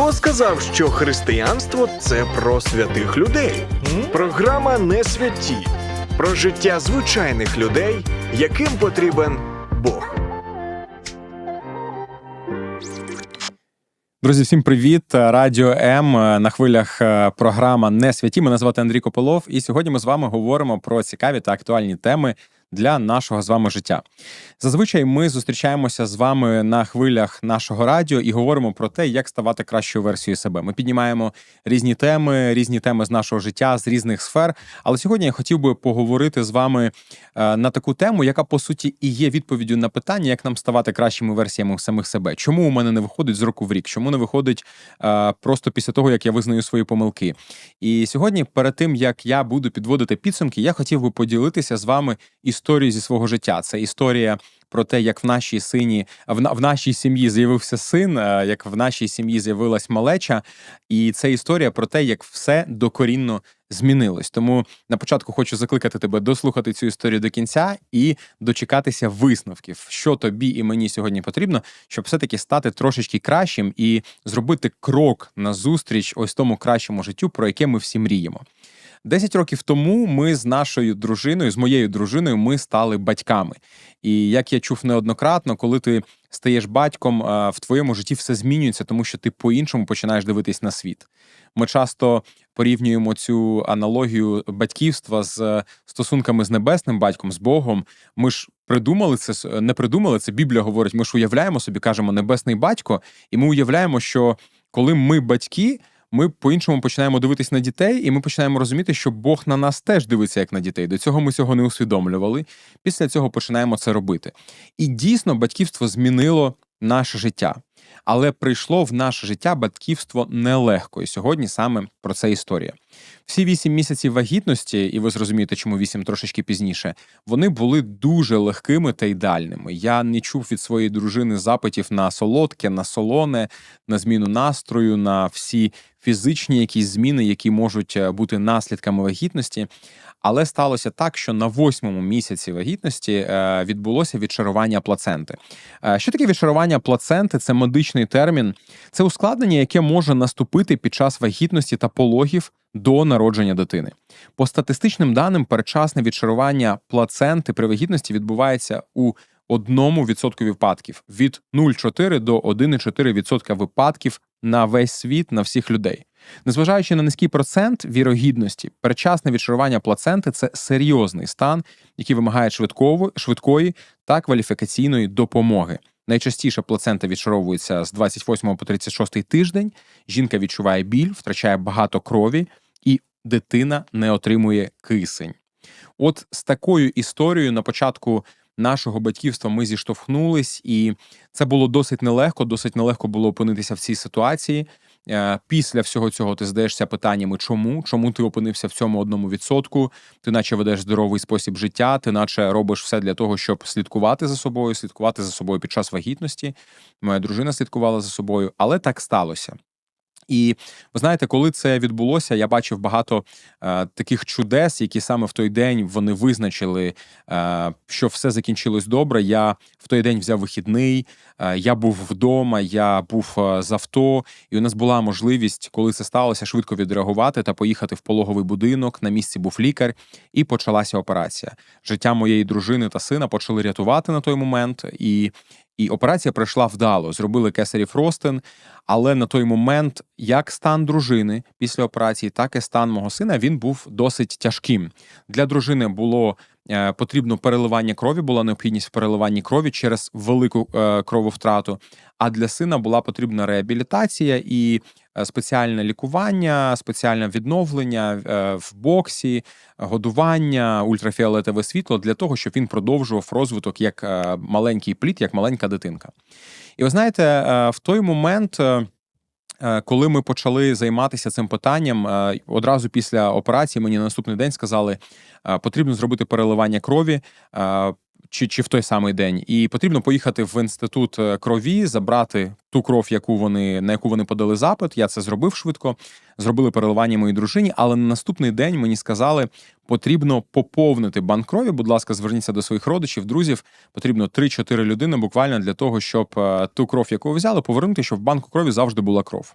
Хто сказав, що християнство це про святих людей? Програма не святі про життя звичайних людей, яким потрібен Бог. Друзі, всім привіт! Радіо М на хвилях е, програма Не святі. Мене звати Андрій Кополов, і сьогодні ми з вами говоримо про цікаві та актуальні теми для нашого з вами життя. Зазвичай ми зустрічаємося з вами на хвилях нашого радіо і говоримо про те, як ставати кращою версією себе. Ми піднімаємо різні теми, різні теми з нашого життя, з різних сфер. Але сьогодні я хотів би поговорити з вами е, на таку тему, яка по суті і є відповіддю на питання, як нам ставати кращими версіями самих себе. Чому у мене не виходить з року в рік? Чому не виходить е, просто після того, як я визнаю свої помилки? І сьогодні, перед тим як я буду підводити підсумки, я хотів би поділитися з вами історією зі свого життя. Це історія. Про те, як в нашій сині в, в нашій сім'ї з'явився син, е, як в нашій сім'ї з'явилась малеча, і це історія про те, як все докорінно змінилось. Тому на початку хочу закликати тебе дослухати цю історію до кінця і дочекатися висновків, що тобі і мені сьогодні потрібно, щоб все-таки стати трошечки кращим і зробити крок назустріч ось тому кращому життю, про яке ми всі мріємо. Десять років тому ми з нашою дружиною, з моєю дружиною, ми стали батьками. І як я чув неоднократно, коли ти стаєш батьком, е, в твоєму житті все змінюється, тому що ти по-іншому починаєш дивитись на світ. Ми часто порівнюємо цю аналогію батьківства з е, стосунками з небесним батьком, з Богом. Ми ж придумали це, не придумали це. Біблія говорить. Ми ж уявляємо собі, кажемо небесний батько, і ми уявляємо, що коли ми батьки. Ми по-іншому починаємо дивитись на дітей, і ми починаємо розуміти, що Бог на нас теж дивиться як на дітей. До цього ми цього не усвідомлювали. Після цього починаємо це робити. І дійсно, батьківство змінило наше життя. Але прийшло в наше життя батьківство нелегко. І сьогодні саме про це історія. Всі вісім місяців вагітності, і ви зрозумієте, чому вісім трошечки пізніше, вони були дуже легкими та ідеальними. Я не чув від своєї дружини запитів на солодке, на солоне, на зміну настрою, на всі фізичні якісь зміни, які можуть е, бути наслідками вагітності. Але сталося так, що на восьмому місяці вагітності е, відбулося відшарування плаценти. Е, Що таке відшарування плаценти? Це медичний термін. Це ускладнення, яке може наступити під час вагітності та пологів до народження дитини. По статистичним даним, передчасне відшарування плаценти при вагітності відбувається у одному відсотку випадків від 0,4 до 1,4% відсотка випадків на весь світ на всіх людей. Незважаючи на низький процент вірогідності, передчасне відшарування плаценти це серйозний стан, який вимагає швидково, швидкої та кваліфікаційної допомоги. Найчастіше плацента відшаровується з 28 по 36 тиждень. Жінка відчуває біль, втрачає багато крові, і дитина не отримує кисень. От з такою історією на початку нашого батьківства ми зіштовхнулись, і це було досить нелегко. Досить нелегко було опинитися в цій ситуації. Е, Після всього цього ти задаєшся питаннями, чому? Чому ти опинився в цьому одному відсотку? Ти наче ведеш здоровий спосіб життя, ти наче робиш все для того, щоб слідкувати за собою, слідкувати за собою під час вагітності. Моя дружина слідкувала за собою, але так сталося. І ви знаєте, коли це відбулося, я бачив багато е, таких чудес, які саме в той день вони визначили, е, що все закінчилось добре. Я в той день взяв вихідний, е, я був вдома, я був е, з авто, і у нас була можливість, коли це сталося, швидко відреагувати та поїхати в пологовий будинок. На місці був лікар, і почалася операція. Життя моєї дружини та сина почали рятувати на той момент, і, і операція пройшла вдало. Зробили кесарів ростин. Але на той момент, як стан дружини після операції, так і стан мого сина він був досить тяжким. Для дружини було е, потрібно переливання крові, була необхідність в переливанні крові через велику е, крововтрату. А для сина була потрібна реабілітація і спеціальне лікування, спеціальне відновлення е, в боксі, годування, ультрафіолетове світло для того, щоб він продовжував розвиток як е, маленький плід, як маленька дитинка. І ви знаєте, е, в той момент. е, е, Коли ми почали займатися цим питанням, е, одразу після операції мені на наступний день сказали, е, потрібно зробити переливання крові. Чи, чи в той самий день, і потрібно поїхати в інститут е, крові, забрати ту кров, яку вони на яку вони подали запит. Я це зробив швидко. Зробили переливання моїй дружині, але на наступний день мені сказали, потрібно поповнити банк крові. Будь ласка, зверніться до своїх родичів, друзів. Потрібно 3-4 людини буквально для того, щоб е, ту кров, яку ви взяли, повернути, щоб в банку крові завжди була кров.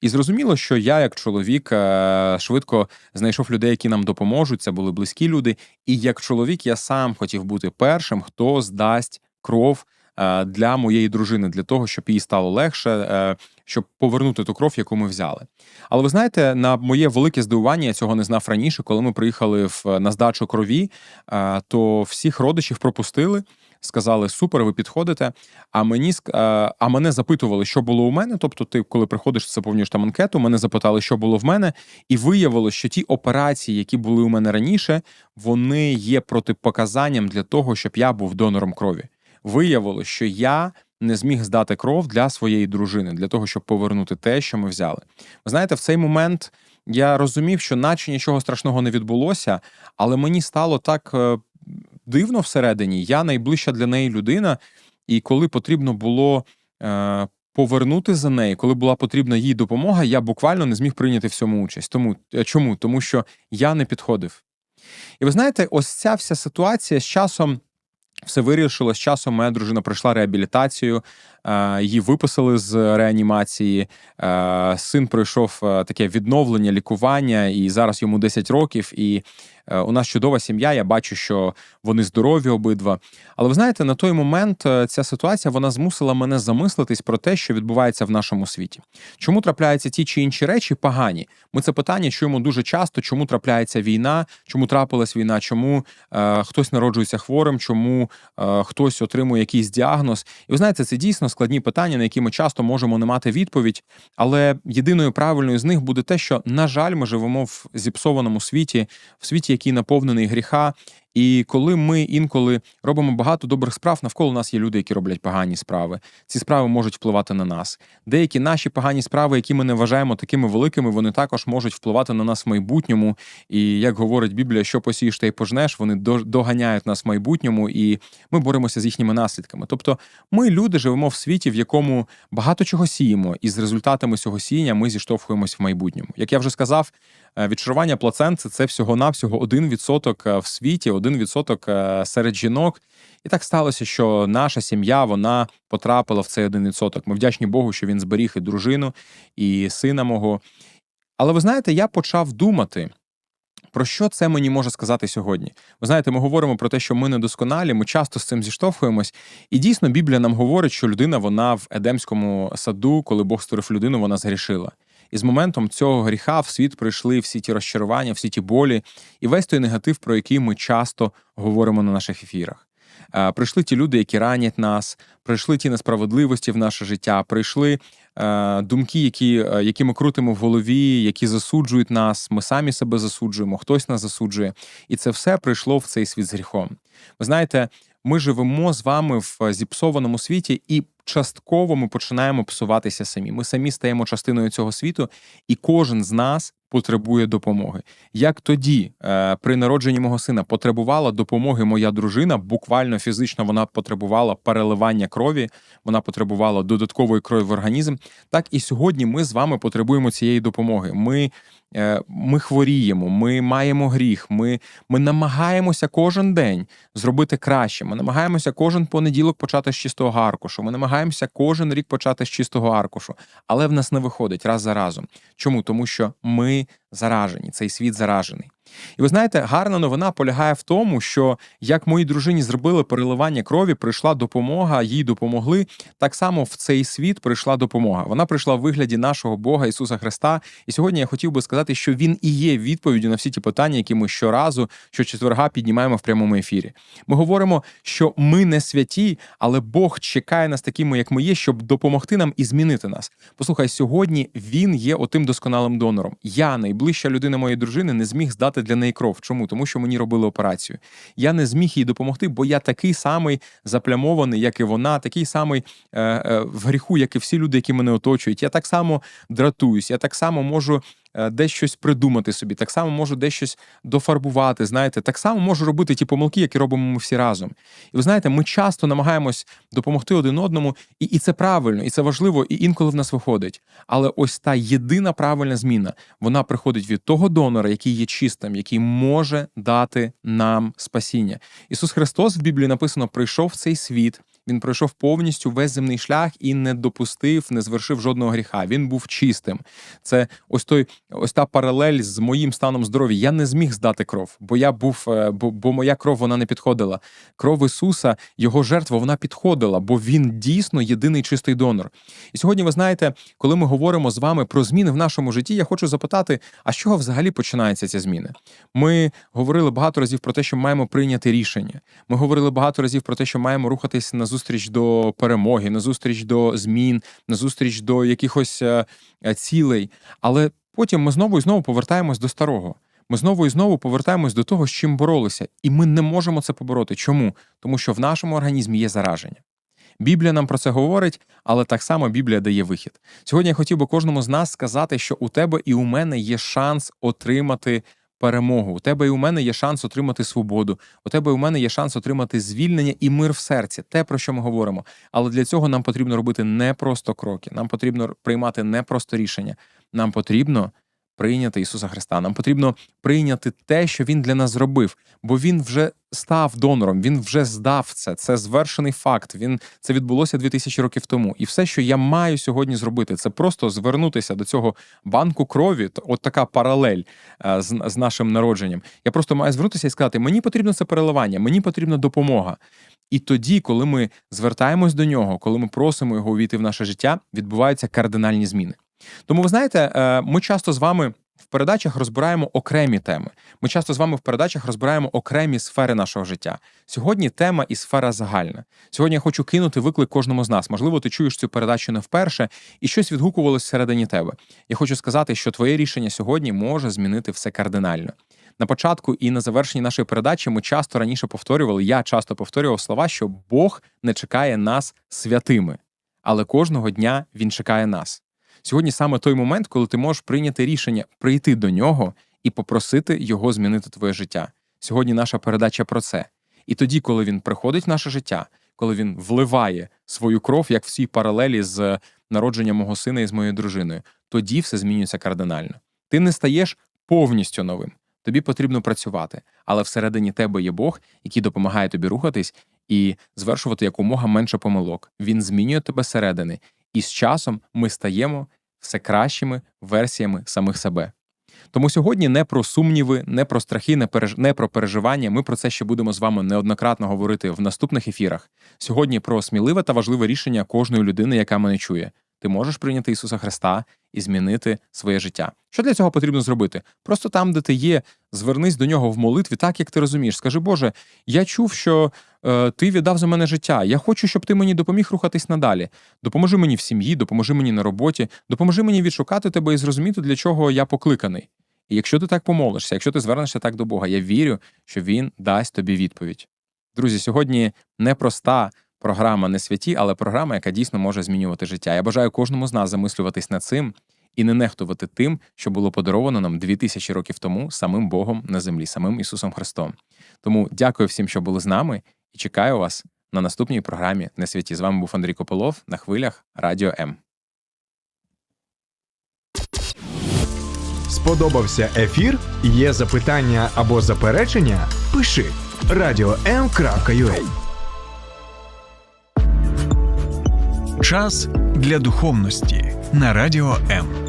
І зрозуміло, що я, як чоловік, е, швидко знайшов людей, які нам допоможуть. Це були близькі люди. І як чоловік, я сам хотів бути першим, хто здасть кров для моєї дружини, для того, щоб їй стало легше, е, щоб повернути ту кров, яку ми взяли. Але ви знаєте, на моє велике здивування, я цього не знав раніше, коли ми приїхали в на здачу крові, е, то всіх родичів пропустили. Сказали, супер, ви підходите. А мені е, а мене запитували, що було у мене. Тобто, ти, коли приходиш, заповнюєш там анкету, мене запитали, що було в мене, і виявилося, що ті операції, які були у мене раніше, вони є протипоказанням для того, щоб я був донором крові. Виявилося, що я не зміг здати кров для своєї дружини, для того, щоб повернути те, що ми взяли. Ви знаєте, в цей момент я розумів, що наче нічого страшного не відбулося, але мені стало так е, дивно всередині. Я найближча для неї людина, і коли потрібно було. Е, Повернути за неї, коли була потрібна їй допомога, я буквально не зміг прийняти в цьому участь. Тому е, чому? Тому що я не підходив. І ви знаєте, ось ця вся ситуація з часом все вирішило. З часом моя дружина пройшла реабілітацію, е, її виписали з реанімації. е, Син пройшов е, таке відновлення, лікування, і зараз йому 10 років. І у нас чудова сім'я. Я бачу, що вони здорові обидва. Але ви знаєте, на той момент е, ця ситуація вона змусила мене замислитись про те, що відбувається в нашому світі. Чому трапляються ті чи інші речі погані? Ми це питання чуємо дуже часто. Чому трапляється війна? Чому трапилась війна? Чому е, хтось народжується хворим? Чому е, хтось отримує якийсь діагноз? І ви знаєте, це дійсно складні питання, на які ми часто можемо не мати відповідь. Але єдиною правильною з них буде те, що на жаль, ми живемо в зіпсованому світі, в світі, який наповнений гріха. І коли ми інколи робимо багато добрих справ, навколо нас є люди, які роблять погані справи. Ці справи можуть впливати на нас. Деякі наші погані справи, які ми не вважаємо такими великими, вони також можуть впливати на нас в майбутньому. І як говорить Біблія, що посієш, те й пожнеш, вони до- доганяють нас в майбутньому, і ми боремося з їхніми наслідками. Тобто, ми, люди, живемо в світі, в якому багато чого сіємо, і з результатами цього сіяння ми зіштовхуємось в майбутньому. Як я вже сказав, відшарування плаценти це всього-навсього 1% е, в світі, 1% е, серед жінок. І так сталося, що наша сім'я вона потрапила в цей 1%. Ми вдячні Богу, що він зберіг і дружину, і сина мого. Але ви знаєте, я почав думати. Про що це мені може сказати сьогодні? Ви знаєте, ми говоримо про те, що ми недосконалі, ми часто з цим зіштовхуємось. І дійсно, Біблія нам говорить, що людина вона в Едемському саду, коли Бог створив людину, вона згрішила. І з моментом цього гріха в світ прийшли всі ті розчарування, всі ті болі, і весь той негатив, про який ми часто говоримо на наших ефірах. Е, Прийшли ті люди, які ранять нас, прийшли ті несправедливості в наше життя, прийшли е, думки, які, е, які ми крутимо в голові, які засуджують нас. Ми самі себе засуджуємо, хтось нас засуджує. І це все прийшло в цей світ з гріхом. Ви знаєте, ми живемо з вами в е, зіпсованому світі, і частково ми починаємо псуватися самі. Ми самі стаємо частиною цього світу, і кожен з нас потребує допомоги. Як тоді, е, при народженні мого сина, потребувала допомоги моя дружина, буквально фізично вона потребувала переливання крові, вона потребувала додаткової крові в організм. Так і сьогодні ми з вами потребуємо цієї допомоги. Ми, е, ми хворіємо, ми маємо гріх, ми, ми намагаємося кожен день зробити краще. Ми намагаємося кожен понеділок почати з чистого аркушу. Ми намагаємося кожен рік почати з чистого аркушу, але в нас не виходить раз за разом. Чому? Тому що ми заражені, цей світ заражений. І ви знаєте, гарна новина полягає в тому, що як моїй дружині зробили переливання крові, прийшла допомога, їй допомогли. Так само в цей світ прийшла допомога. Вона прийшла в вигляді нашого Бога Ісуса Христа. І сьогодні я хотів би сказати, що Він і є відповіддю на всі ті питання, які ми щоразу, щочетверга піднімаємо в прямому ефірі. Ми говоримо, що ми не святі, але Бог чекає нас такими, як ми є, щоб допомогти нам і змінити нас. Послухай, сьогодні він є отим досконалим донором. Я, найближча людина моєї дружини, не зміг здати для неї кров. Чому? Тому що мені робили операцію. Я не зміг їй допомогти, бо я такий самий заплямований, як і вона, такий самий е, е, в гріху, як і всі люди, які мене оточують. Я так само дратуюсь, я так само можу десь щось придумати собі, так само можу десь щось дофарбувати. Знаєте, так само можу робити ті помилки, які робимо ми всі разом. І ви знаєте, ми часто намагаємось допомогти один одному, і, і це правильно, і це важливо, і інколи в нас виходить. Але ось та єдина правильна зміна вона приходить від того донора, який є чистим, який може дати нам спасіння. Ісус Христос в Біблії написано: прийшов в цей світ. Він пройшов повністю весь земний шлях і не допустив, не звершив жодного гріха. Він був чистим. Це ось той, ось та паралель з моїм станом здоров'я. Я не зміг здати кров, бо я був, е, бо, бо моя кров вона не підходила. Кров Ісуса, його жертва, вона підходила, бо він дійсно єдиний чистий донор. І сьогодні, ви знаєте, коли ми говоримо з вами про зміни в нашому житті, я хочу запитати, а з чого взагалі починаються ці зміни? Ми говорили багато разів про те, що маємо прийняти рішення. Ми говорили багато разів про те, що маємо рухатись на зустріч до перемоги, на зустріч до змін, на зустріч до якихось е, е, цілей. Але потім ми знову і знову повертаємось до старого. Ми знову і знову повертаємось до того, з чим боролися, і ми не можемо це побороти. Чому? Тому що в нашому організмі є зараження. Біблія нам про це говорить, але так само Біблія дає вихід. Сьогодні я хотів би кожному з нас сказати, що у тебе і у мене є шанс отримати перемогу. У тебе і у мене є шанс отримати свободу. У тебе і у мене є шанс отримати звільнення і мир в серці, те, про що ми говоримо. Але для цього нам потрібно робити не просто кроки. Нам потрібно приймати не просто рішення. Нам потрібно прийняти Ісуса Христа. Нам потрібно прийняти те, що Він для нас зробив, бо Він вже став донором, він вже здав це. Це звершений факт. Він це відбулося 2000 років тому. І все, що я маю сьогодні зробити, це просто звернутися до цього банку крові. От така паралель е, з, з нашим народженням. Я просто маю звернутися і сказати: мені потрібно це переливання, мені потрібна допомога. І тоді, коли ми звертаємось до нього, коли ми просимо його увійти в наше життя, відбуваються кардинальні зміни. Тому ви знаєте, е, ми часто з вами в передачах розбираємо окремі теми. Ми часто з вами в передачах розбираємо окремі сфери нашого життя. Сьогодні тема і сфера загальна. Сьогодні я хочу кинути виклик кожному з нас. Можливо, ти чуєш цю передачу не вперше, і щось відгукувалось всередині тебе. Я хочу сказати, що твоє рішення сьогодні може змінити все кардинально. На початку і на завершенні нашої передачі ми часто раніше повторювали, я часто повторював слова, що Бог не чекає нас святими, але кожного дня Він чекає нас. Сьогодні саме той момент, коли ти можеш прийняти рішення прийти до нього і попросити його змінити твоє життя. Сьогодні наша передача про це. І тоді, коли він приходить в наше життя, коли він вливає свою кров, як в цій паралелі з народженням мого сина і з моєю дружиною, тоді все змінюється кардинально. Ти не стаєш повністю новим. Тобі потрібно працювати, але всередині тебе є Бог, який допомагає тобі рухатись і звершувати якомога менше помилок. Він змінює тебе зсередини, і з часом ми стаємо все кращими версіями самих себе. Тому сьогодні не про сумніви, не про страхи, не, переж... не про переживання. Ми про це ще будемо з вами неоднократно говорити в наступних ефірах. Сьогодні про сміливе та важливе рішення кожної людини, яка мене чує. Ти можеш прийняти Ісуса Христа і змінити своє життя. Що для цього потрібно зробити? Просто там, де ти є, звернись до нього в молитві, так як ти розумієш. Скажи, Боже, я чув, що е, ти віддав за мене життя. Я хочу, щоб ти мені допоміг рухатись надалі. Допоможи мені в сім'ї, допоможи мені на роботі, допоможи мені відшукати тебе і зрозуміти, для чого я покликаний. І якщо ти так помолишся, якщо ти звернешся так до Бога, я вірю, що Він дасть тобі відповідь. Друзі, сьогодні непроста програма не святі, але програма, яка дійсно може змінювати життя. Я бажаю кожному з нас замислюватись над цим і не нехтувати тим, що було подаровано нам 2000 років тому самим Богом на землі, самим Ісусом Христом. Тому дякую всім, що були з нами, і чекаю вас на наступній програмі Не святі. З вами був Андрій Кополов на хвилях Радіо М. Сподобався ефір? Є запитання або заперечення? Пиши radio.m.ua Час для духовності на радіо М.